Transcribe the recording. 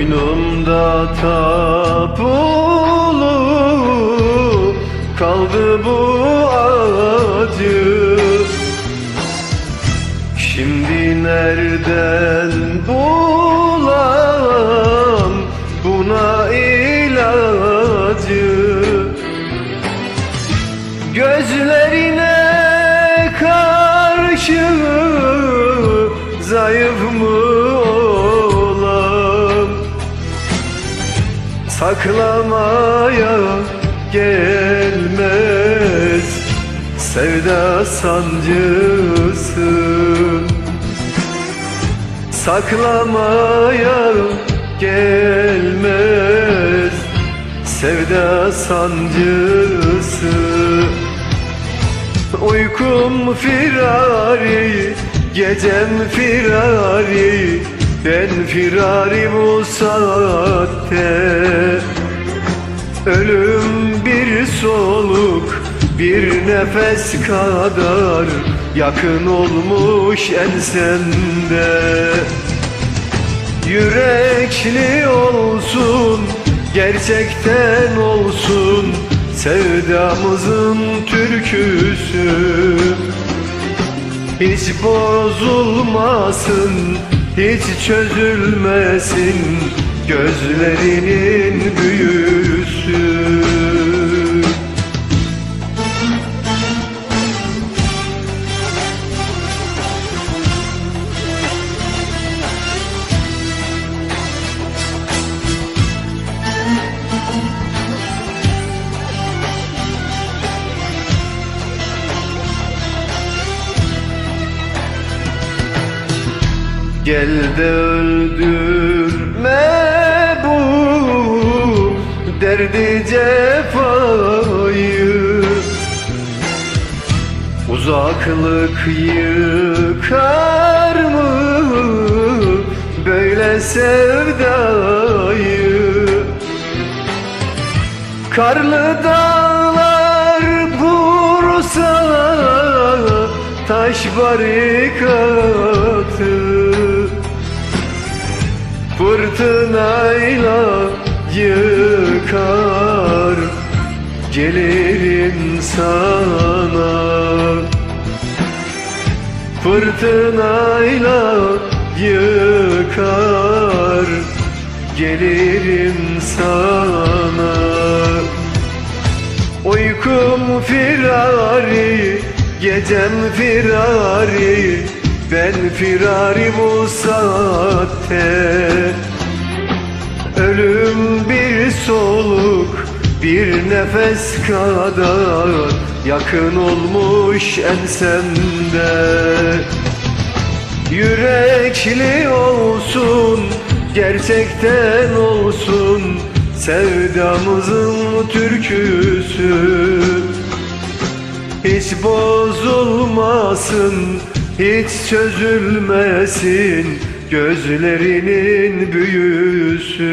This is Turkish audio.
Boynumda tapulu kaldı bu acı. Şimdi nereden bulam buna ilacı? Gözlerine karşı Saklamaya gelmez. Sevda sancısı. Saklamaya gelmez. Sevda sancısı. Uykum firari, gecem firari Ben firari bu saatte. Ölüm bir soluk, bir nefes kadar Yakın olmuş ensemde Yürekli olsun, gerçekten olsun Sevdamızın türküsü. Hiç bozulmasın, hiç çözülmesin Gözlerinin büyüsü Gel de öldürme bu derdi cefayı. Uzaklık yıkar mı böyle sevdayı? Karlı dağlar Bursa Taş barikatı Fırtınayla yıkar Gelirim sana. Fırtınayla yıkar Gelirim sana. Uykum firari Gecem firari Ben firari bu saatte Ölüm bir soluk Bir nefes kadar. Yakın olmuş ensemde. Yürekli olsun, gerçekten olsun. Sevdamızın türküsü. Hiç bozulmasın, hiç çözülmesin gözlerinin büyüsü.